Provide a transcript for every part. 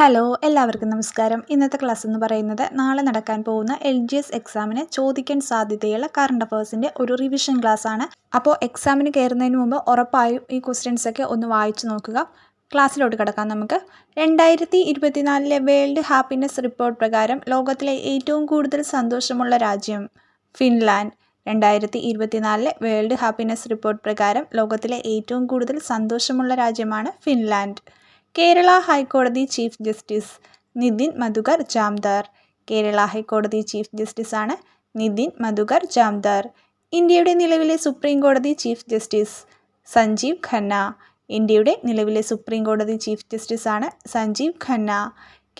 Hello എല്ലാവർക്കും നമസ്കാരം. ഇന്നത്തെ ക്ലാസ് എന്ന് പറയുന്നത് നാളെ നടക്കാൻ പോകുന്ന എൽ ജി എസ് എക്സാമിന് ചോദിക്കാൻ സാധ്യതയുള്ള കറണ്ട് അഫേഴ്സിന്റെ ഒരു റിവിഷൻ ക്ലാസ് ആണ്. അപ്പോൾ എക്സാമിന് കയറുന്നതിന് മുമ്പ് ഉറപ്പായും ഈ ക്വസ്റ്റ്യൻസ് ഒക്കെ ഒന്ന് വായിച്ചു നോക്കുക. ക്ലാസ്സിലോട്ട് കിടക്കാം നമുക്ക്. രണ്ടായിരത്തി ഇരുപത്തിനാലിലെ വേൾഡ് ഹാപ്പിനെസ് റിപ്പോർട്ട് പ്രകാരം ലോകത്തിലെ ഏറ്റവും കൂടുതൽ സന്തോഷമുള്ള രാജ്യം ഫിൻലാൻഡ്. രണ്ടായിരത്തി ഇരുപത്തിനാലിലെ വേൾഡ് ഹാപ്പിനെസ് റിപ്പോർട്ട് പ്രകാരം ലോകത്തിലെ ഏറ്റവും കൂടുതൽ സന്തോഷമുള്ള രാജ്യമാണ് ഫിൻലാൻഡ്. കേരള ഹൈക്കോടതി ചീഫ് ജസ്റ്റിസ് നിതിൻ മധുകർ ജാംദാർ. കേരള ഹൈക്കോടതി ചീഫ് ജസ്റ്റിസാണ് നിതിൻ മധുകർ ജാംദാർ. ഇന്ത്യയുടെ നിലവിലെ സുപ്രീം കോടതി ചീഫ് ജസ്റ്റിസ് സഞ്ജീവ് ഖന്ന. ഇന്ത്യയുടെ നിലവിലെ സുപ്രീം കോടതി ചീഫ് ജസ്റ്റിസാണ് സഞ്ജീവ് ഖന്ന.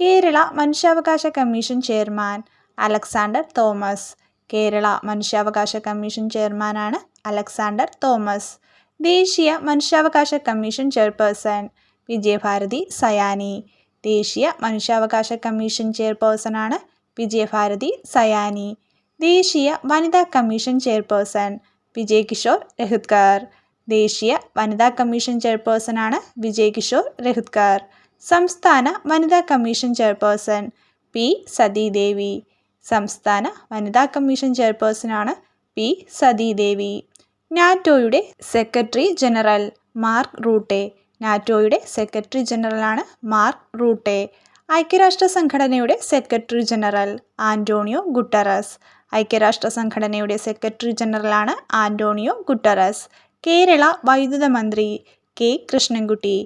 കേരള മനുഷ്യാവകാശ commission chairman Alexander Thomas. Kerala മനുഷ്യാവകാശ കമ്മീഷൻ ചെയർമാനാണ് അലക്സാണ്ടർ തോമസ്. ദേശീയ മനുഷ്യാവകാശ കമ്മീഷൻ ചെയർപേഴ്സൺ വിജയഭാരതി സയാനി. ദേശീയ മനുഷ്യാവകാശ കമ്മീഷൻ ചെയർപേഴ്സണാണ് വിജയഭാരതി സയാനി. ദേശീയ വനിതാ കമ്മീഷൻ ചെയർപേഴ്സൺ വിജയ് കിഷോർ രഹുത്കർ ദേശീയ വനിതാ കമ്മീഷൻ ചെയർപേഴ്സണാണ് വിജയ് കിഷോർ രഹുത്കർ സംസ്ഥാന വനിതാ കമ്മീഷൻ ചെയർപേഴ്സൺ പി സതീദേവി. സംസ്ഥാന വനിതാ കമ്മീഷൻ ചെയർപേഴ്സണാണ് പി സതീദേവി. നാറ്റോയുടെ സെക്രട്ടറി ജനറൽ മാർക്ക് റൂട്ടെ. നാറ്റോയുടെ സെക്രട്ടറി ജനറലാണ് മാർക്ക് റൂട്ടെ. ഐക്യരാഷ്ട്ര സംഘടനയുടെ സെക്രട്ടറി ജനറൽ ആന്റോണിയോ ഗുട്ടറസ്. ഐക്യരാഷ്ട്ര സംഘടനയുടെ സെക്രട്ടറി ജനറലാണ് ആന്റോണിയോ ഗുട്ടറസ്. കേരള വൈദ്യുത മന്ത്രി കെ കൃഷ്ണൻകുട്ടി.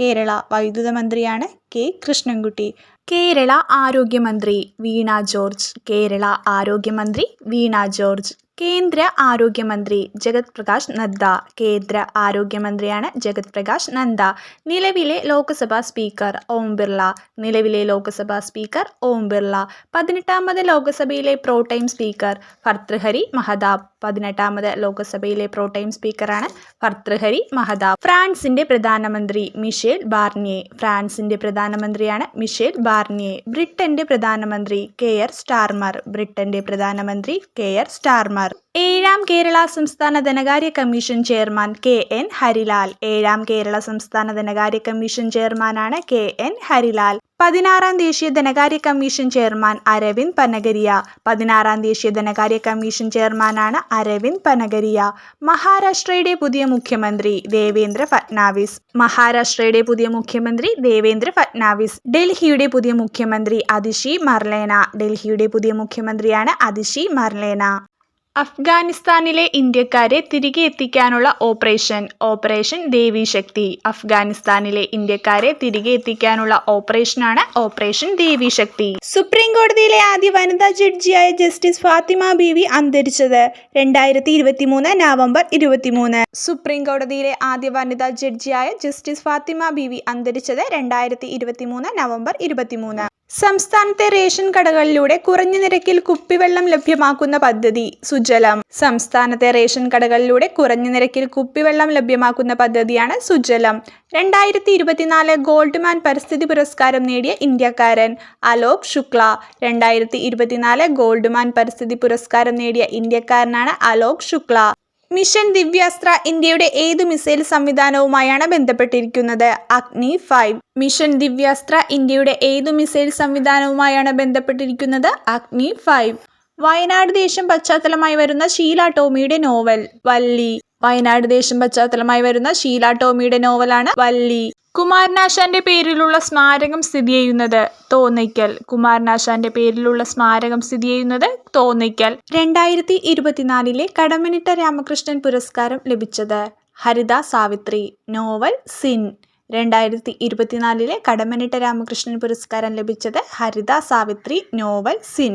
കേരള വൈദ്യുത മന്ത്രിയാണ് കെ കൃഷ്ണൻകുട്ടി. കേരള ആരോഗ്യമന്ത്രി വീണ ജോർജ്. കേരള ആരോഗ്യമന്ത്രി വീണ ജോർജ്. കേന്ദ്ര ആരോഗ്യമന്ത്രി ജഗത് പ്രകാശ് നദ്ദ. കേന്ദ്ര ആരോഗ്യമന്ത്രിയാണ് ജഗത് പ്രകാശ് നദ്ദ. നിലവിലെ ലോക്സഭാ സ്പീക്കർ ഓം ബിർള. നിലവിലെ ലോക്സഭാ സ്പീക്കർ ഓം ബിർള. പതിനെട്ടാമത് ലോക്സഭയിലെ pro time speaker Bhartruhari Mahtab. പതിനെട്ടാമത് ലോക്സഭയിലെ പ്രോ ടൈം സ്പീക്കറാണ് ഭർത്തൃഹരി മഹതാബ്. ഫ്രാൻസിന്റെ പ്രധാനമന്ത്രി മിഷേൽ ബാർണിയെ. ഫ്രാൻസിന്റെ പ്രധാനമന്ത്രിയാണ് മിഷേൽ ബാർണിയെ. ബ്രിട്ടന്റെ പ്രധാനമന്ത്രി കെയർ സ്റ്റാർമർ. ബ്രിട്ടന്റെ പ്രധാനമന്ത്രി കെയർ സ്റ്റാർമർ. ഏഴാം കേരള സംസ്ഥാന ധനകാര്യ commission chairman K N Harilal. ഏഴാം കേരള സംസ്ഥാന ധനകാര്യ കമ്മീഷൻ ചെയർമാനാണ് കെ എൻ ഹരിലാൽ. പതിനാറാം ദേശീയ ധനകാര്യ കമ്മീഷൻ ചെയർമാൻ അരവിന്ദ് പനഗരിയ. പതിനാറാം ദേശീയ ധനകാര്യ കമ്മീഷൻ ചെയർമാനാണ് അരവിന്ദ് പനഗരിയ. മഹാരാഷ്ട്രയുടെ പുതിയ മുഖ്യമന്ത്രി ദേവേന്ദ്ര ഫട്നാവിസ്. മഹാരാഷ്ട്രയുടെ പുതിയ മുഖ്യമന്ത്രി ദേവേന്ദ്ര ഫട്നാവിസ്. ഡൽഹിയുടെ പുതിയ മുഖ്യമന്ത്രി അതിഷി മർലേന. ഡൽഹിയുടെ പുതിയ മുഖ്യമന്ത്രിയാണ് അതിഷി മർലേന. അഫ്ഗാനിസ്ഥാനിലെ ഇന്ത്യക്കാരെ തിരികെ എത്തിക്കാനുള്ള ഓപ്പറേഷൻ ഓപ്പറേഷൻ ദേവീശക്തി അഫ്ഗാനിസ്ഥാനിലെ ഇന്ത്യക്കാരെ തിരികെ എത്തിക്കാനുള്ള ഓപ്പറേഷനാണ് ഓപ്പറേഷൻ ദേവീശക്തി സുപ്രീം കോടതിയിലെ ആദ്യ വനിതാ ജഡ്ജിയായ ജസ്റ്റിസ് ഫാത്തിമ ബീവി അന്തരിച്ചത് രണ്ടായിരത്തി ഇരുപത്തി മൂന്ന് നവംബർ ഇരുപത്തിമൂന്ന്. സുപ്രീം കോടതിയിലെ ആദ്യ വനിതാ ജഡ്ജിയായ ജസ്റ്റിസ് ഫാത്തിമ ബീവി അന്തരിച്ചത് രണ്ടായിരത്തി ഇരുപത്തി മൂന്ന് നവംബർ ഇരുപത്തിമൂന്ന്. സംസ്ഥാനത്തെ റേഷൻ കടകളിലൂടെ കുറഞ്ഞ നിരക്കിൽ കുപ്പിവെള്ളം ലഭ്യമാക്കുന്ന പദ്ധതി സുജലം. സംസ്ഥാനത്തെ റേഷൻ കടകളിലൂടെ കുറഞ്ഞ നിരക്കിൽ കുപ്പിവെള്ളം ലഭ്യമാക്കുന്ന പദ്ധതിയാണ് സുജലം. രണ്ടായിരത്തി ഇരുപത്തിനാല് ഗോൾഡ്മാൻ പരിസ്ഥിതി പുരസ്കാരം നേടിയ ഇന്ത്യക്കാരൻ അലോക് ശുക്ല രണ്ടായിരത്തി ഇരുപത്തിനാല് ഗോൾഡ്മാൻ പരിസ്ഥിതി പുരസ്കാരം നേടിയ ഇന്ത്യക്കാരനാണ് അലോക് ശുക്ല. മിഷൻ ദിവ്യാസ്ത്ര ഇന്ത്യയുടെ ഏത് മിസൈൽ സംവിധാനവുമായാണ് ബന്ധപ്പെട്ടിരിക്കുന്നത്? അഗ്നി ഫൈവ് മിഷൻ ദിവ്യാസ്ത്ര ഇന്ത്യയുടെ ഏത് മിസൈൽ സംവിധാനവുമായാണ് ബന്ധപ്പെട്ടിരിക്കുന്നത്? അഗ്നി ഫൈവ് വയനാട് ദേശം പശ്ചാത്തലമായി വരുന്ന ഷീല ടോമിയുടെ നോവൽ വല്ലി വയനാട് ദേശം പശ്ചാത്തലമായി വരുന്ന ഷീല ടോമിയുടെ നോവലാണ് വല്ലി കുമാരനാശാന്റെ പേരിലുള്ള സ്മാരകം സ്ഥിതി ചെയ്യുന്നത് തോന്നിക്കൽ കുമാരനാശാന്റെ പേരിലുള്ള സ്മാരകം സ്ഥിതി ചെയ്യുന്നത് തോന്നിക്കൽ രണ്ടായിരത്തി ഇരുപത്തിനാലിലെ കടമനിട്ട രാമകൃഷ്ണൻ പുരസ്കാരം ലഭിച്ചത് ഹരിത സാവിത്രി. Novel sin. രണ്ടായിരത്തി ഇരുപത്തിനാലിലെ കടമനിട്ട രാമകൃഷ്ണൻ പുരസ്കാരം ലഭിച്ചത് ഹരിത സാവിത്രി. Novel sin.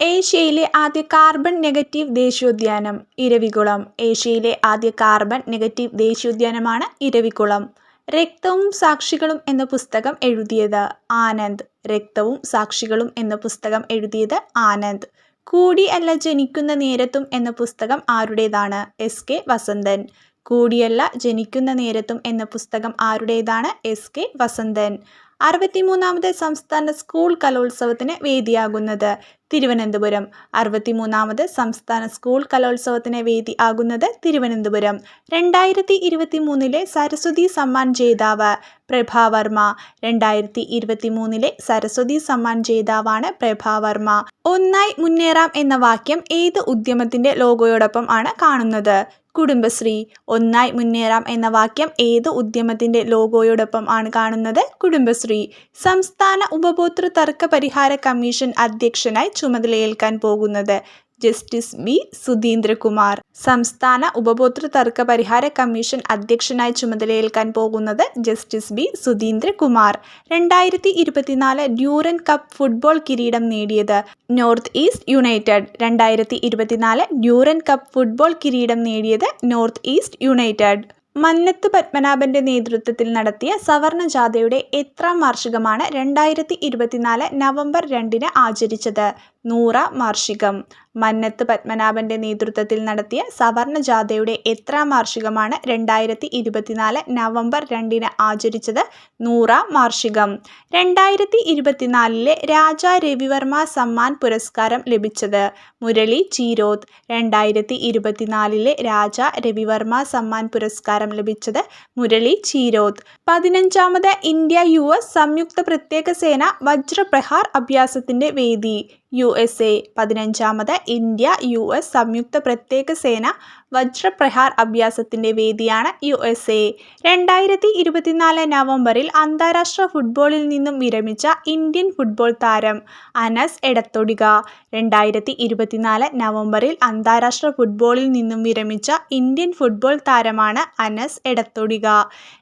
ഏഷ്യയിലെ ആദ്യ കാർബൺ നെഗറ്റീവ് ദേശീയോദ്യാനം ഇരവികുളം. ഏഷ്യയിലെ ആദ്യ കാർബൺ നെഗറ്റീവ് ദേശീയോദ്യാനമാണ് ഇരവികുളം. രക്തവും സാക്ഷികളും എന്ന പുസ്തകം എഴുതിയത് ആനന്ദ്. രക്തവും സാക്ഷികളും എന്ന പുസ്തകം എഴുതിയത് ആനന്ദ്. കൂടി അല്ല ജനിക്കുന്ന നേരത്തും എന്ന പുസ്തകം ആരുടേതാണ്? എസ്. കെ. വസന്തൻ. കൂടിയല്ല ജനിക്കുന്ന നേരത്തും എന്ന പുസ്തകം ആരുടേതാണ്? എസ്. കെ. വസന്തൻ. അറുപത്തിമൂന്നാമത് സംസ്ഥാന സ്കൂൾ കലോത്സവത്തിന് വേദിയാകുന്നത് തിരുവനന്തപുരം. അറുപത്തിമൂന്നാമത് സംസ്ഥാന സ്കൂൾ കലോത്സവത്തിന് വേദി ആകുന്നത് തിരുവനന്തപുരം. രണ്ടായിരത്തി ഇരുപത്തി മൂന്നിലെ സരസ്വതി സമ്മാൻ ജേതാവ് പ്രഭാവർമ്മ രണ്ടായിരത്തി ഇരുപത്തി മൂന്നിലെ സരസ്വതി സമ്മാൻ ജേതാവാണ് പ്രഭാവർമ്മ ഒന്നായി മുന്നേറാം എന്ന വാക്യം ഏത് ഉദ്യമത്തിന്റെ ലോഗോയോടൊപ്പം ആണ് കാണുന്നത്? കുടുംബശ്രീ. ഒന്നായി മുന്നേറാം എന്ന വാക്യം ഏത് ഉദ്യമത്തിന്റെ ലോഗോയോടൊപ്പം ആണ് കാണുന്നത്? കുടുംബശ്രീ. സംസ്ഥാന ഉപഭോക്തൃ തർക്ക പരിഹാര കമ്മീഷൻ അധ്യക്ഷനായി ചുമതലയേൽക്കാൻ പോകുന്നത് ജസ്റ്റിസ് ബി സുധീന്ദ്രകുമാർ. സംസ്ഥാന ഉപഭോക്തൃ തർക്ക പരിഹാര കമ്മീഷൻ അധ്യക്ഷനായി ചുമതലയേൽക്കാൻ പോകുന്നത് ജസ്റ്റിസ് ബി സുധീന്ദ്രകുമാർ. രണ്ടായിരത്തി ഇരുപത്തിനാല് ഡ്യൂറൻ കപ്പ് ഫുട്ബോൾ കിരീടം നേടിയത് നോർത്ത് ഈസ്റ്റ് യുണൈറ്റഡ്. രണ്ടായിരത്തി ഇരുപത്തിനാല് ഡ്യൂറൻ കപ്പ് ഫുട്ബോൾ കിരീടം നേടിയത് നോർത്ത് ഈസ്റ്റ് യുണൈറ്റഡ്. മന്നത്ത് പത്മനാഭന്റെ നേതൃത്വത്തിൽ നടത്തിയ സവർണ ജാഥയുടെ എത്രാം വാർഷികമാണ് രണ്ടായിരത്തി ഇരുപത്തിനാല് നവംബർ രണ്ടിന് ആചരിച്ചത്. നൂറാം വാർഷികം മന്നത്ത് പത്മനാഭന്റെ നേതൃത്വത്തിൽ നടത്തിയ സവർണ ജാഥയുടെ എത്രാം വാർഷികമാണ് രണ്ടായിരത്തി ഇരുപത്തിനാല് നവംബർ രണ്ടിന് ആചരിച്ചത് നൂറാം വാർഷികം രണ്ടായിരത്തി ഇരുപത്തിനാലിലെ രാജാ രവിവർമ്മ സമ്മാൻ പുരസ്കാരം ലഭിച്ചത് മുരളി ചീരോത്ത് രണ്ടായിരത്തി ഇരുപത്തിനാലിലെ രാജ രവിവർമ്മ സമ്മാൻ പുരസ്കാരം ലഭിച്ചത് മുരളി ചീരോത്ത് പതിനഞ്ചാമത് ഇന്ത്യ യു എസ് സംയുക്ത പ്രത്യേക സേന വജ്രപ്രഹാർ അഭ്യാസത്തിന്റെ വേദി. യു എസ് എ പതിനഞ്ചാമത് ഇന്ത്യ യു എസ് സംയുക്ത പ്രത്യേക സേന വജ്രപ്രഹാർ അഭ്യാസത്തിന്റെ വേദിയാണ് യു എസ് എ രണ്ടായിരത്തി ഇരുപത്തിനാല് നവംബറിൽ അന്താരാഷ്ട്ര ഫുട്ബോളിൽ നിന്നും വിരമിച്ച ഇന്ത്യൻ ഫുട്ബോൾ താരം അനസ് എടത്തൊടിക. രണ്ടായിരത്തി ഇരുപത്തിനാല് നവംബറിൽ അന്താരാഷ്ട്ര ഫുട്ബോളിൽ നിന്നും വിരമിച്ച ഇന്ത്യൻ ഫുട്ബോൾ താരമാണ് അനസ് എടത്തൊടിക.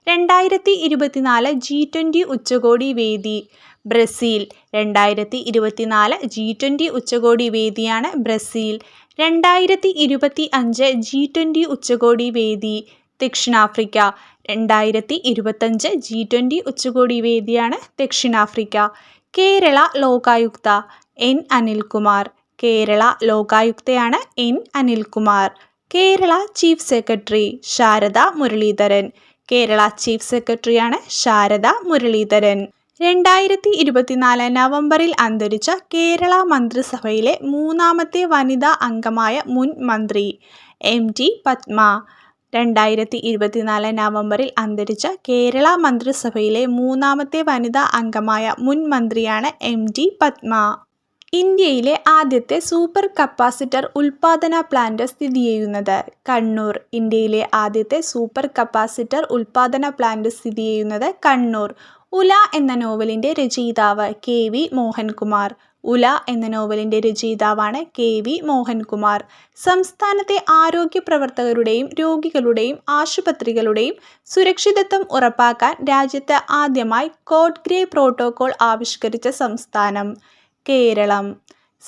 രണ്ടായിരത്തി ഇരുപത്തിനാല് ജി ട്വന്റി ഉച്ചകോടി വേദി. ബ്രസീൽ. രണ്ടായിരത്തി ഇരുപത്തിനാല് ജി ട്വന്റി ഉച്ചകോടി വേദിയാണ് ബ്രസീൽ. രണ്ടായിരത്തി ഇരുപത്തി അഞ്ച് ജി ട്വന്റി ഉച്ചകോടി വേദി ദക്ഷിണാഫ്രിക്ക. രണ്ടായിരത്തി ഇരുപത്തഞ്ച് ജി ട്വന്റി ഉച്ചകോടി വേദിയാണ് ദക്ഷിണാഫ്രിക്ക. Kerala Lokayukta N Anilkumar. Kerala ലോകായുക്തയാണ് N Anilkumar. Kerala chief secretary Sharada Muraleedharan. Kerala chief സെക്രട്ടറിയാണ് ശാരദ മുരളീധരൻ. രണ്ടായിരത്തി ഇരുപത്തിനാല് നവംബറിൽ അന്തരിച്ച കേരള മന്ത്രിസഭയിലെ മൂന്നാമത്തെ വനിതാ അംഗമായ മുൻ മന്ത്രി എം ടി പത്മ. രണ്ടായിരത്തി ഇരുപത്തിനാല് നവംബറിൽ അന്തരിച്ച കേരള മന്ത്രിസഭയിലെ മൂന്നാമത്തെ വനിതാ അംഗമായ മുൻ മന്ത്രിയാണ് എം ടി പത്മ. ഇന്ത്യയിലെ ആദ്യത്തെ സൂപ്പർ കപ്പാസിറ്റർ ഉൽപാദന പ്ലാന്റ് സ്ഥിതി ചെയ്യുന്നത് കണ്ണൂർ. ഇന്ത്യയിലെ ആദ്യത്തെ സൂപ്പർ കപ്പാസിറ്റർ ഉൽപാദന പ്ലാന്റ് സ്ഥിതി ചെയ്യുന്നത് കണ്ണൂർ. ഉല എന്ന നോവലിന്റെ രചയിതാവ് കെ വി മോഹൻകുമാർ. ഉല എന്ന നോവലിന്റെ രചയിതാവാണ് കെ വി മോഹൻകുമാർ. സംസ്ഥാനത്തെ ആരോഗ്യ പ്രവർത്തകരുടെയും രോഗികളുടെയും ആശുപത്രികളുടെയും സുരക്ഷിതത്വം ഉറപ്പാക്കാൻ രാജ്യത്ത് ആദ്യമായി കോഡ് ഗ്രേ പ്രോട്ടോകോൾ ആവിഷ്കരിച്ച സംസ്ഥാനം കേരളം.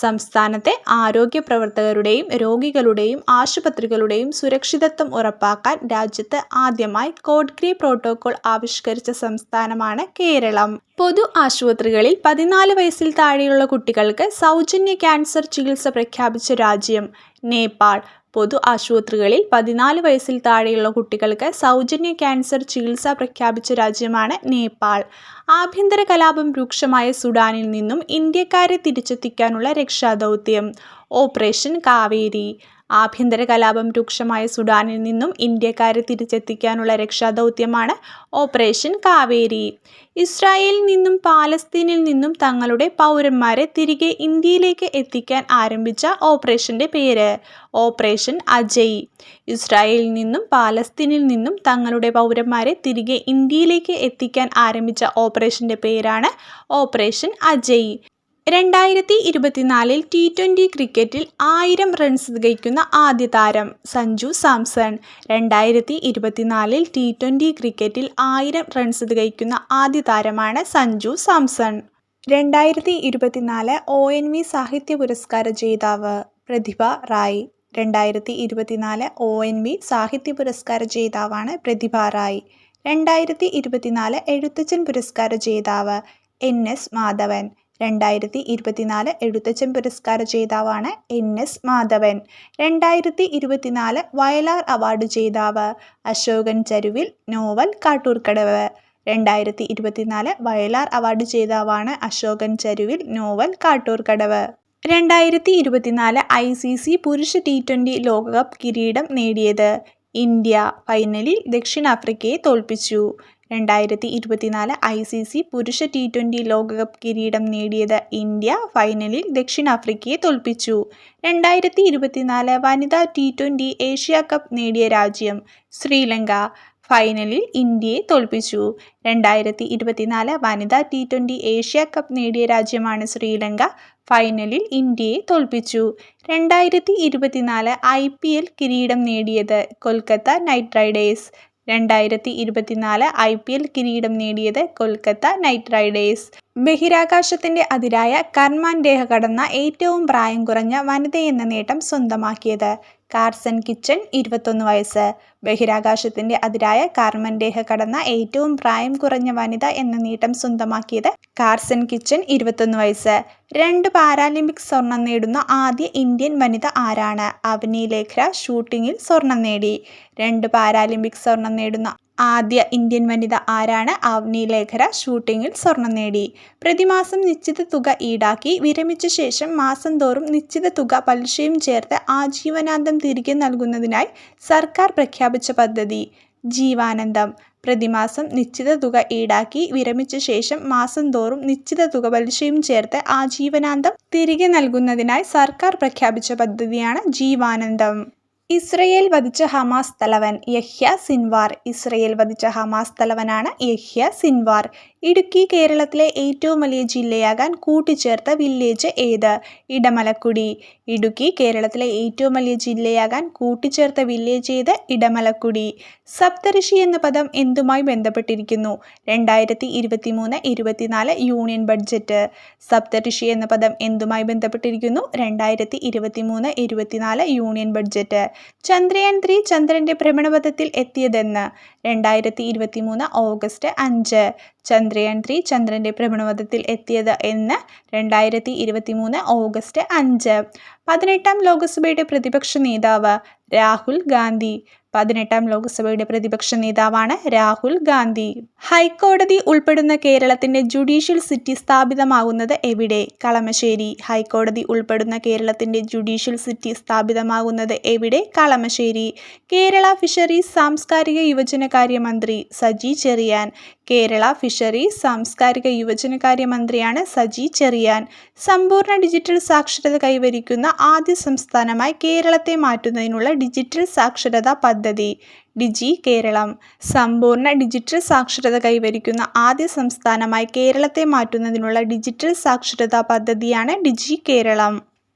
സംസ്ഥാനത്തെ ആരോഗ്യ പ്രവർത്തകരുടെയും രോഗികളുടെയും ആശുപത്രികളുടെയും സുരക്ഷിതത്വം ഉറപ്പാക്കാൻ രാജ്യത്ത് ആദ്യമായി കോഡ് ഗ്രീ പ്രോട്ടോകോൾ ആവിഷ്കരിച്ച സംസ്ഥാനമാണ് കേരളം. പൊതു ആശുപത്രികളിൽ പതിനാല് വയസ്സിൽ താഴെയുള്ള കുട്ടികൾക്ക് സൗജന്യ ക്യാൻസർ ചികിത്സ പ്രഖ്യാപിച്ച രാജ്യം നേപ്പാൾ. പൊതു ആശുപത്രികളിൽ പതിനാല് വയസ്സിൽ താഴെയുള്ള കുട്ടികൾക്ക് സൗജന്യ ക്യാൻസർ ചികിത്സ പ്രഖ്യാപിച്ച രാജ്യമാണ് നേപ്പാൾ. ആഭ്യന്തര കലാപം രൂക്ഷമായ സുഡാനിൽ നിന്നും ഇന്ത്യക്കാരെ തിരിച്ചെത്തിക്കാനുള്ള രക്ഷാദൗത്യം. ഓപ്പറേഷൻ കാവേരി. ആഭ്യന്തര കലാപം രൂക്ഷമായ സുഡാനിൽ നിന്നും ഇന്ത്യക്കാരെ തിരിച്ചെത്തിക്കാനുള്ള രക്ഷാദൗത്യമാണ് ഓപ്പറേഷൻ കാവേരി. ഇസ്രായേലിൽ നിന്നും പാലസ്തീനിൽ നിന്നും തങ്ങളുടെ പൗരന്മാരെ തിരികെ ഇന്ത്യയിലേക്ക് എത്തിക്കാൻ ആരംഭിച്ച ഓപ്പറേഷന്റെ പേര് ഓപ്പറേഷൻ അജയ്. ഇസ്രായേലിൽ നിന്നും പാലസ്തീനിൽ നിന്നും തങ്ങളുടെ പൗരന്മാരെ തിരികെ ഇന്ത്യയിലേക്ക് എത്തിക്കാൻ ആരംഭിച്ച ഓപ്പറേഷന്റെ പേരാണ് ഓപ്പറേഷൻ അജയ്. രണ്ടായിരത്തി ഇരുപത്തിനാലിൽ ടി ട്വന്റി ക്രിക്കറ്റിൽ ആയിരം റൺസ് തികയ്ക്കുന്ന ആദ്യ താരം സഞ്ജു സാംസൺ. രണ്ടായിരത്തി ഇരുപത്തിനാലിൽ ടി ട്വന്റി ക്രിക്കറ്റിൽ ആയിരം റൺസ് തികയ്ക്കുന്ന ആദ്യ താരമാണ് സഞ്ജു സാംസൺ. രണ്ടായിരത്തി ഇരുപത്തിനാല് ഒ എൻ വി സാഹിത്യ പുരസ്കാര ജേതാവ് പ്രതിഭ റായ്. രണ്ടായിരത്തി ഇരുപത്തിനാല് ഒ എൻ വി സാഹിത്യ പുരസ്കാര ജേതാവാണ് പ്രതിഭ റായ്. രണ്ടായിരത്തി ഇരുപത്തിനാല് എഴുത്തച്ഛൻ പുരസ്കാര ജേതാവ് എൻ എസ് മാധവൻ. രണ്ടായിരത്തി ഇരുപത്തിനാല് എഴുത്തച്ഛൻ പുരസ്കാര ജേതാവാണ് എൻ എസ് മാധവൻ. രണ്ടായിരത്തി ഇരുപത്തിനാല് വയലാർ അവാർഡ് ജേതാവ് അശോകൻ ചരുവിൽ നോവൽ കാട്ടൂർക്കടവ്. രണ്ടായിരത്തി ഇരുപത്തിനാല് വയലാർ അവാർഡ് ജേതാവാണ് അശോകൻ ചരുവിൽ നോവൽ കാട്ടൂർക്കടവ്. രണ്ടായിരത്തി ഇരുപത്തിനാല് ഐ സി സി പുരുഷ ടി ട്വന്റി ലോകകപ്പ് കിരീടം നേടിയത് ഇന്ത്യ ഫൈനലിൽ ദക്ഷിണാഫ്രിക്കയെ തോൽപ്പിച്ചു. രണ്ടായിരത്തി ഇരുപത്തിനാല് ഐ സി സി പുരുഷ ടി ട്വന്റി ലോകകപ്പ് കിരീടം നേടിയത് ഇന്ത്യ ഫൈനലിൽ ദക്ഷിണാഫ്രിക്കയെ തോൽപ്പിച്ചു. രണ്ടായിരത്തി ഇരുപത്തിനാല് വനിതാ ടി ട്വന്റി ഏഷ്യ കപ്പ് നേടിയ രാജ്യം ശ്രീലങ്ക ഫൈനലിൽ ഇന്ത്യയെ തോൽപ്പിച്ചു. രണ്ടായിരത്തി ഇരുപത്തിനാല് വനിതാ ടി ട്വന്റി ഏഷ്യ കപ്പ് നേടിയ രാജ്യമാണ് ശ്രീലങ്ക ഫൈനലിൽ ഇന്ത്യയെ തോൽപ്പിച്ചു. രണ്ടായിരത്തി ഇരുപത്തിനാല് ഐ പി എൽ കിരീടം നേടിയത് കൊൽക്കത്ത നൈറ്റ് റൈഡേഴ്സ് രണ്ടായിരത്തി ഇരുപത്തിനാല് ഐ പി എൽ കിരീടം നേടിയത് കൊൽക്കത്ത നൈറ്റ് റൈഡേഴ്സ്. ബഹിരാകാശത്തിന്റെ അതിരായ കർമാൻ രേഖ കടന്ന ഏറ്റവും പ്രായം കുറഞ്ഞ വനിതയെന്ന നേട്ടം സ്വന്തമാക്കിയത് കാർസൺ കിച്ചൺ ഇരുപത്തൊന്ന് വയസ്സ്. ബഹിരാകാശത്തിന്റെ അതിരായ കാർമൻ രേഖ കടന്ന ഏറ്റവും പ്രായം കുറഞ്ഞ വനിത എന്ന നേട്ടം സ്വന്തമാക്കിയത് കാർസൻ കിച്ചൺ ഇരുപത്തൊന്ന് വയസ്സ്. രണ്ട് പാരാലിമ്പിക് സ്വർണം നേടുന്ന ആദ്യ ഇന്ത്യൻ വനിത ആരാണ്? അവനി ലേഖ്ര ഷൂട്ടിങ്ങിൽ സ്വർണം നേടി. രണ്ട് പാരാലിമ്പിക് സ്വർണം നേടുന്ന ആദ്യ ഇന്ത്യൻ വനിത ആരാണ്? അവനി ലേഖര ഷൂട്ടിങ്ങിൽ സ്വർണം നേടി. പ്രതിമാസം നിശ്ചിത തുക ഈടാക്കി. വിരമിച്ച ശേഷം മാസം തോറും നിശ്ചിത തുക പലിശയും ചേർത്ത് ആജീവനാന്തം തിരികെ നൽകുന്നതിനായി സർക്കാർ പ്രഖ്യാപിച്ച പദ്ധതി. ജീവാനന്ദം. പ്രതിമാസം നിശ്ചിത തുക ഈടാക്കി വിരമിച്ച ശേഷം മാസം തോറും നിശ്ചിത തുക പലിശയും ചേർത്ത് ആജീവനാന്തം തിരികെ നൽകുന്നതിനായി സർക്കാർ പ്രഖ്യാപിച്ച പദ്ധതിയാണ് ജീവാനന്ദം. ഇസ്രയേൽ വധിച്ച ഹമാസ് തലവൻ യഹ്യ സിൻവാർ. ഇസ്രയേൽ വധിച്ച ഹമാസ് തലവനാണ് യഹ്യ സിൻവാർ. ഇടുക്കി കേരളത്തിലെ ഏറ്റവും വലിയ ജില്ലയാകാൻ കൂട്ടിച്ചേർത്ത വില്ലേജ് ഏത്? ഇടമലക്കുടി. ഇടുക്കി കേരളത്തിലെ ഏറ്റവും വലിയ ജില്ലയാകാൻ കൂട്ടിച്ചേർത്ത വില്ലേജ് ഏത്? ഇടമലക്കുടി. സപ്തഋഷി എന്ന പദം എന്തുമായി ബന്ധപ്പെട്ടിരിക്കുന്നു? രണ്ടായിരത്തി ഇരുപത്തി മൂന്ന് ഇരുപത്തിനാല് യൂണിയൻ ബഡ്ജറ്റ്. സപ്തഋഷി എന്ന പദം എന്തുമായി ബന്ധപ്പെട്ടിരിക്കുന്നു? രണ്ടായിരത്തി ഇരുപത്തി മൂന്ന് ഇരുപത്തിനാല് യൂണിയൻ ബഡ്ജറ്റ്. ചന്ദ്രയാൻ ത്രീ ചന്ദ്രന്റെ ഭ്രമണപഥത്തിൽ എത്തിയതെന്ന് രണ്ടായിരത്തി ഇരുപത്തി മൂന്ന് ഓഗസ്റ്റ് അഞ്ച്. ചന്ദ്രയാൻ ത്രീ ചന്ദ്രന്റെ ഭ്രമണപഥത്തിൽ എത്തിയത് എന്ന് രണ്ടായിരത്തി ഇരുപത്തി മൂന്ന് ഓഗസ്റ്റ് അഞ്ച്. പതിനെട്ടാം ലോക്സഭയുടെ പ്രതിപക്ഷ നേതാവ് രാഹുൽ ഗാന്ധി പതിനെട്ടാം ലോക്സഭയുടെ പ്രതിപക്ഷ നേതാവാണ് രാഹുൽ ഗാന്ധി. ഹൈക്കോടതി ഉൾപ്പെടുന്ന കേരളത്തിന്റെ ജുഡീഷ്യൽ സിറ്റി സ്ഥാപിതമാകുന്നത് എവിടെ? കളമശ്ശേരി. ഹൈക്കോടതി ഉൾപ്പെടുന്ന കേരളത്തിന്റെ ജുഡീഷ്യൽ സിറ്റി സ്ഥാപിതമാകുന്നത് എവിടെ? കളമശ്ശേരി. കേരള ഫിഷറീസ് സാംസ്കാരിക യുവജനകാര്യ മന്ത്രി സജി ചെറിയാൻ. കേരള ഫിഷറീസ് സാംസ്കാരിക യുവജനകാര്യ മന്ത്രിയാണ് സജി ചെറിയാൻ. സമ്പൂർണ ഡിജിറ്റൽ സാക്ഷരത കൈവരിക്കുന്ന ആദ്യ സംസ്ഥാനമായി കേരളത്തെ മാറ്റുന്നതിനുള്ള ഡിജിറ്റൽ സാക്ഷരതാ പദ്ധതി ഡിജി കേരളം. സമ്പൂർണ ഡിജിറ്റൽ സാക്ഷരത കൈവരിക്കുന്ന ആദ്യ സംസ്ഥാനമായി കേരളത്തെ മാറ്റുന്നതിനുള്ള ഡിജിറ്റൽ സാക്ഷരതാ പദ്ധതിയാണ് Digi Keralam.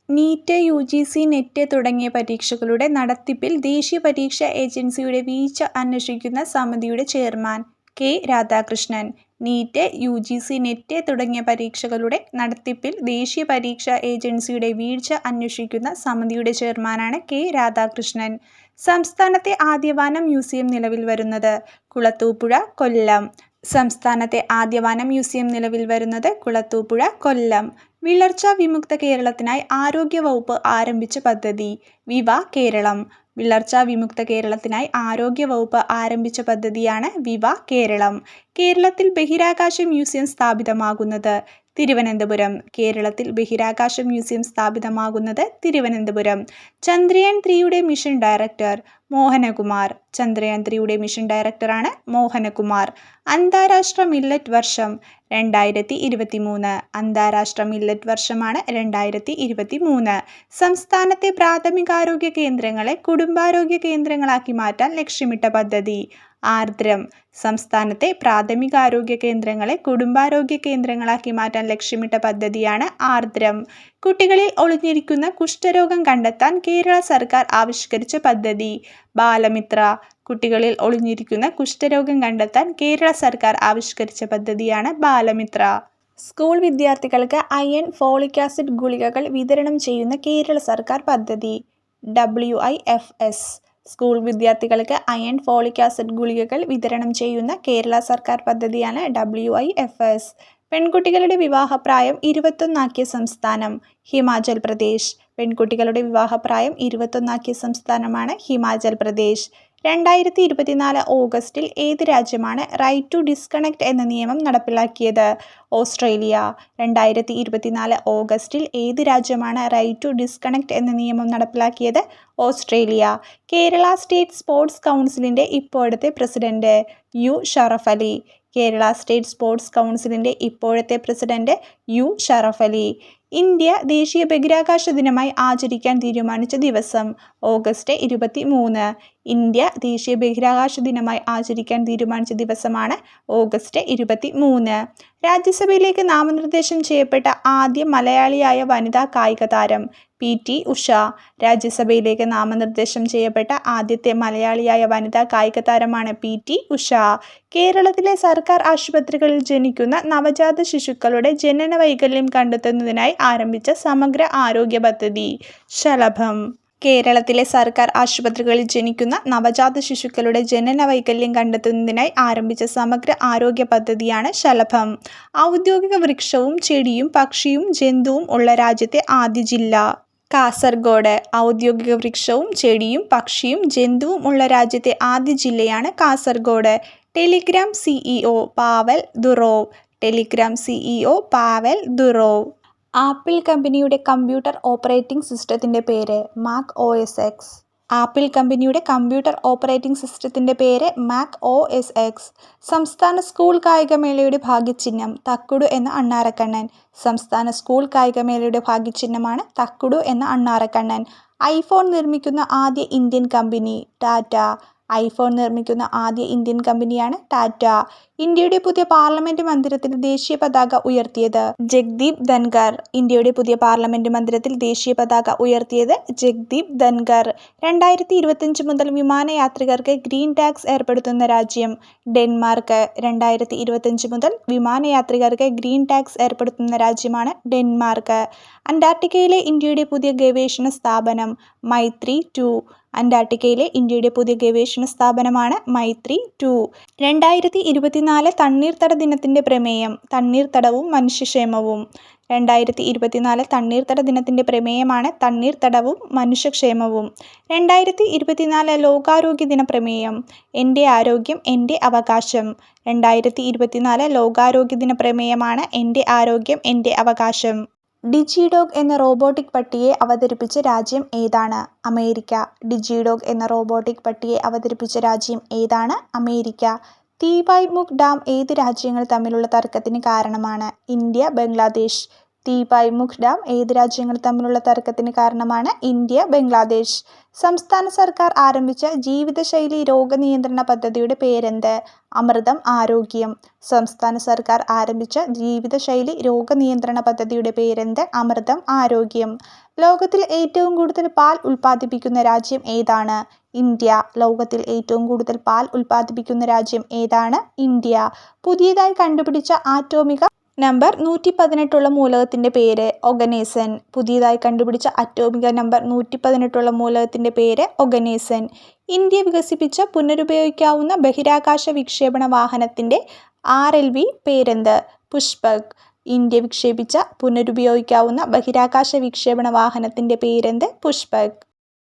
NEET U G C NET തുടങ്ങിയ പരീക്ഷകളുടെ നടത്തിപ്പിൽ ദേശീയ പരീക്ഷാ ഏജൻസിയുടെ വീഴ്ച അന്വേഷിക്കുന്ന സമിതിയുടെ chairman K Radhakrishnan. NEET U G C NET തുടങ്ങിയ പരീക്ഷകളുടെ നടത്തിപ്പിൽ ദേശീയ പരീക്ഷാ ഏജൻസിയുടെ വീഴ്ച അന്വേഷിക്കുന്ന സമിതിയുടെ ചെയർമാനാണ് കെ രാധാകൃഷ്ണൻ. സംസ്ഥാനത്തെ ആദ്യ വന മ്യൂസിയം നിലവിൽ വരുന്നത് കുളത്തൂപ്പുഴ കൊല്ലം. സംസ്ഥാനത്തെ ആദ്യ വന മ്യൂസിയം നിലവിൽ വരുന്നത് കുളത്തൂപ്പുഴ കൊല്ലം. വിളർച്ച വിമുക്ത കേരളത്തിനായി ആരോഗ്യവകുപ്പ് ആരംഭിച്ച പദ്ധതി വിവ കേരളം. വിളർച്ച വിമുക്ത കേരളത്തിനായി ആരോഗ്യ വകുപ്പ് ആരംഭിച്ച പദ്ധതിയാണ് വിവ കേരളം. കേരളത്തിൽ ബഹിരാകാശ മ്യൂസിയം സ്ഥാപിതമാകുന്നത്. തിരുവനന്തപുരം കേരളത്തിൽ ബഹിരാകാശ മ്യൂസിയം സ്ഥാപിതമാകുന്നത് തിരുവനന്തപുരം. ചന്ദ്രയാൻ ത്രീയുടെ മിഷൻ ഡയറക്ടർ മോഹനകുമാർ. ചന്ദ്രയാൻ ത്രീയുടെ മിഷൻ ഡയറക്ടറാണ് മോഹനകുമാർ. അന്താരാഷ്ട്ര മില്ലറ്റ് വർഷം രണ്ടായിരത്തി ഇരുപത്തി മൂന്ന് അന്താരാഷ്ട്ര മില്ലറ്റ് വർഷമാണ് രണ്ടായിരത്തി ഇരുപത്തി മൂന്ന് സംസ്ഥാനത്തെ പ്രാഥമികാരോഗ്യ കേന്ദ്രങ്ങളെ കുടുംബാരോഗ്യ കേന്ദ്രങ്ങളാക്കി മാറ്റാൻ ലക്ഷ്യമിട്ട പദ്ധതി. ആർദ്രം. സംസ്ഥാനത്തെ പ്രാഥമികാരോഗ്യ കേന്ദ്രങ്ങളെ കുടുംബാരോഗ്യ കേന്ദ്രങ്ങളാക്കി മാറ്റാൻ ലക്ഷ്യമിട്ട പദ്ധതിയാണ് ആർദ്രം. കുട്ടികളിൽ ഒളിഞ്ഞിരിക്കുന്ന കുഷ്ഠരോഗം കണ്ടെത്താൻ കേരള സർക്കാർ ആവിഷ്കരിച്ച പദ്ധതി. ബാലമിത്ര. കുട്ടികളിൽ ഒളിഞ്ഞിരിക്കുന്ന കുഷ്ഠരോഗം കണ്ടെത്താൻ കേരള സർക്കാർ ആവിഷ്കരിച്ച പദ്ധതിയാണ് ബാലമിത്ര. സ്കൂൾ വിദ്യാർത്ഥികൾക്ക് അയൺ ഫോളിക് ആസിഡ് ഗുളികകൾ വിതരണം ചെയ്യുന്ന കേരള സർക്കാർ പദ്ധതി. W I F S. School വിദ്യാർത്ഥികൾക്ക് അയൺ ഫോളിക് ആസിഡ് ഗുളികകൾ വിതരണം ചെയ്യുന്ന കേരള സർക്കാർ പദ്ധതിയാണ് ഡബ്ല്യു ഐ എഫ് എസ്. പെൺകുട്ടികളുടെ വിവാഹപ്രായം ഇരുപത്തൊന്നാക്കിയ സംസ്ഥാനം ഹിമാചൽ പ്രദേശ്. പെൺകുട്ടികളുടെ വിവാഹപ്രായം ഇരുപത്തൊന്നാക്കിയ സംസ്ഥാനമാണ് ഹിമാചൽ പ്രദേശ്. രണ്ടായിരത്തി ഇരുപത്തിനാല് ഓഗസ്റ്റിൽ ഏത് രാജ്യമാണ് റൈറ്റ് ടു ഡിസ്കണക്ട് എന്ന നിയമം നടപ്പിലാക്കിയത്? ഓസ്ട്രേലിയ. രണ്ടായിരത്തി ഇരുപത്തിനാല് ഓഗസ്റ്റിൽ ഏത് രാജ്യമാണ് റൈറ്റ് ടു ഡിസ്കണക്ട് എന്ന നിയമം നടപ്പിലാക്കിയത്? ഓസ്ട്രേലിയ. കേരള സ്റ്റേറ്റ് സ്പോർട്സ് കൗൺസിലിന്റെ ഇപ്പോഴത്തെ president U Sharaf Ali. Kerala state sports കൗൺസിലിന്റെ ഇപ്പോഴത്തെ president U Sharaf Ali. India ദേശീയ ബഹിരാകാശ ദിനമായി ആചരിക്കാൻ തീരുമാനിച്ച ദിവസം ഓഗസ്റ്റ് ഇരുപത്തി മൂന്ന് ഇന്ത്യ ദേശീയ ബഹിരാകാശ ദിനമായി ആചരിക്കാൻ തീരുമാനിച്ച ദിവസമാണ് ഓഗസ്റ്റ് ഇരുപത്തി മൂന്ന് രാജ്യസഭയിലേക്ക് നാമനിർദ്ദേശം ചെയ്യപ്പെട്ട ആദ്യ മലയാളിയായ വനിതാ കായിക താരം പി ടി ഉഷ. രാജ്യസഭയിലേക്ക് നാമനിർദ്ദേശം ചെയ്യപ്പെട്ട ആദ്യത്തെ മലയാളിയായ വനിതാ കായിക താരമാണ് പി ടി ഉഷ. കേരളത്തിലെ സർക്കാർ ആശുപത്രികളിൽ ജനിക്കുന്ന നവജാത ശിശുക്കളുടെ ജനന വൈകല്യം കണ്ടെത്തുന്നതിനായി ആരംഭിച്ച സമഗ്ര ആരോഗ്യ പദ്ധതി. ശലഭം. കേരളത്തിലെ സർക്കാർ ആശുപത്രികളിൽ ജനിക്കുന്ന നവജാത ശിശുക്കളുടെ ജനന വൈകല്യം കണ്ടെത്തുന്നതിനായി ആരംഭിച്ച സമഗ്ര ആരോഗ്യ പദ്ധതിയാണ് ശലഭം. ഔദ്യോഗിക വൃക്ഷവും ചെടിയും പക്ഷിയും ജന്തുവും ഉള്ള രാജ്യത്തെ ആദ്യ ജില്ല. കാസർഗോഡ്. ഔദ്യോഗിക വൃക്ഷവും ചെടിയും പക്ഷിയും ജന്തുവും ഉള്ള രാജ്യത്തെ ആദ്യ ജില്ലയാണ് Kasaragod. Telegram CEO Pavel Durov. Telegram CEO Pavel Durov. Apple കമ്പനിയുടെ കമ്പ്യൂട്ടർ ഓപ്പറേറ്റിംഗ് സിസ്റ്റത്തിന്റെ പേര് Mac O S X Apple കമ്പനിയുടെ കമ്പ്യൂട്ടർ ഓപ്പറേറ്റിംഗ് സിസ്റ്റത്തിന്റെ പേര് മാക് ഒ എസ് എക്സ് സംസ്ഥാന സ്കൂൾ കായികമേളയുടെ ഭാഗ്യചിഹ്നം തക്കുടു എന്ന അണ്ണാറക്കണ്ണൻ സംസ്ഥാന സ്കൂൾ കായികമേളയുടെ ഭാഗ്യചിഹ്നമാണ് തക്കുടു എന്ന അണ്ണാറക്കണ്ണൻ ഐഫോൺ നിർമ്മിക്കുന്ന ആദ്യ ഇന്ത്യൻ കമ്പനി ടാറ്റ ഐഫോൺ നിർമ്മിക്കുന്ന ആദ്യ ഇന്ത്യൻ കമ്പനിയാണ് ടാറ്റ. ഇന്ത്യയുടെ പുതിയ പാർലമെന്റ് മന്ദിരത്തിൽ ദേശീയ പതാക ഉയർത്തിയത് ജഗ്ദീപ് ധൻഗർ ഇന്ത്യയുടെ പുതിയ പാർലമെന്റ് മന്ദിരത്തിൽ ദേശീയ പതാക ഉയർത്തിയത് ജഗ്ദീപ് ധൻഗർ രണ്ടായിരത്തി ഇരുപത്തിയഞ്ച് മുതൽ വിമാനയാത്രികർക്ക് ഗ്രീൻ ടാക്സ് ഏർപ്പെടുത്തുന്ന രാജ്യം ഡെൻമാർക്ക്. രണ്ടായിരത്തി ഇരുപത്തിയഞ്ച് മുതൽ വിമാനയാത്രികർക്ക് ഗ്രീൻ ടാക്സ് ഏർപ്പെടുത്തുന്ന രാജ്യമാണ് ഡെൻമാർക്ക്. അന്റാർട്ടിക്കയിലെ ഇന്ത്യയുടെ പുതിയ ഗവേഷണ സ്ഥാപനം മൈത്രി ടു. അന്റാർട്ടിക്കയിലെ ഇന്ത്യയുടെ പുതിയ ഗവേഷണ സ്ഥാപനമാണ് മൈത്രി ടു. രണ്ടായിരത്തി ഇരുപത്തിനാല് തണ്ണീർത്തട ദിനത്തിന്റെ പ്രമേയം തണ്ണീർത്തടവും മനുഷ്യക്ഷേമവും. രണ്ടായിരത്തി ഇരുപത്തിനാല് തണ്ണീർത്തട ദിനത്തിന്റെ പ്രമേയമാണ് തണ്ണീർത്തടവും മനുഷ്യക്ഷേമവും. രണ്ടായിരത്തി ഇരുപത്തിനാല് ലോകാരോഗ്യ ദിന പ്രമേയം എന്റെ ആരോഗ്യം എന്റെ അവകാശം. രണ്ടായിരത്തി ഇരുപത്തിനാല് ലോകാരോഗ്യ ദിന പ്രമേയമാണ് എന്റെ ആരോഗ്യം എന്റെ അവകാശം. ഡിജിഡോഗ് എന്ന റോബോട്ടിക് പട്ടിയെ അവതരിപ്പിച്ച രാജ്യം ഏതാണ്? അമേരിക്ക. ഡിജിഡോഗ് എന്ന റോബോട്ടിക് പട്ടിയെ അവതരിപ്പിച്ച രാജ്യം ഏതാണ്? അമേരിക്ക. തീവായ്മുഖ് ഡാം ഏത് രാജ്യങ്ങൾ തമ്മിലുള്ള തർക്കത്തിന് കാരണമാണ്? ഇന്ത്യ ബംഗ്ലാദേശ്. തീബായ്മുഖ് ഡാം ഏത് രാജ്യങ്ങൾ തമ്മിലുള്ള തർക്കത്തിന് കാരണമാണ് ഇന്ത്യ ബംഗ്ലാദേശ്. സംസ്ഥാന സർക്കാർ ആരംഭിച്ച ജീവിതശൈലി രോഗനിയന്ത്രണ പദ്ധതിയുടെ പേരെന്ത്? അമൃതം ആരോഗ്യം. സംസ്ഥാന സർക്കാർ ആരംഭിച്ച ജീവിതശൈലി രോഗനിയന്ത്രണ പദ്ധതിയുടെ പേരെന്ത്? അമൃതം ആരോഗ്യം. ലോകത്തിൽ ഏറ്റവും കൂടുതൽ പാൽ ഉൽപ്പാദിപ്പിക്കുന്ന രാജ്യം ഏതാണ്? ഇന്ത്യ. ലോകത്തിൽ ഏറ്റവും കൂടുതൽ പാൽ ഉൽപ്പാദിപ്പിക്കുന്ന രാജ്യം ഏതാണ്? ഇന്ത്യ. പുതിയതായി കണ്ടുപിടിച്ച ആറ്റോമിക നമ്പർ നൂറ്റി പതിനെട്ടുള്ള മൂലകത്തിന്റെ പേര് ഒഗനേസൻ. പുതിയതായി കണ്ടുപിടിച്ച അറ്റോമിക നമ്പർ നൂറ്റി പതിനെട്ടുള്ള മൂലകത്തിന്റെ പേര് ഒഗനേസൻ. ഇന്ത്യ വികസിപ്പിച്ച പുനരുപയോഗിക്കാവുന്ന ബഹിരാകാശ വിക്ഷേപണ വാഹനത്തിന്റെ ആർ എൽ വി പേരെന്ത്? പുഷ്പക്. ഇന്ത്യ വിക്ഷേപിച്ച പുനരുപയോഗിക്കാവുന്ന ബഹിരാകാശ വിക്ഷേപണ വാഹനത്തിന്റെ പേരെന്ത്? പുഷ്പക്.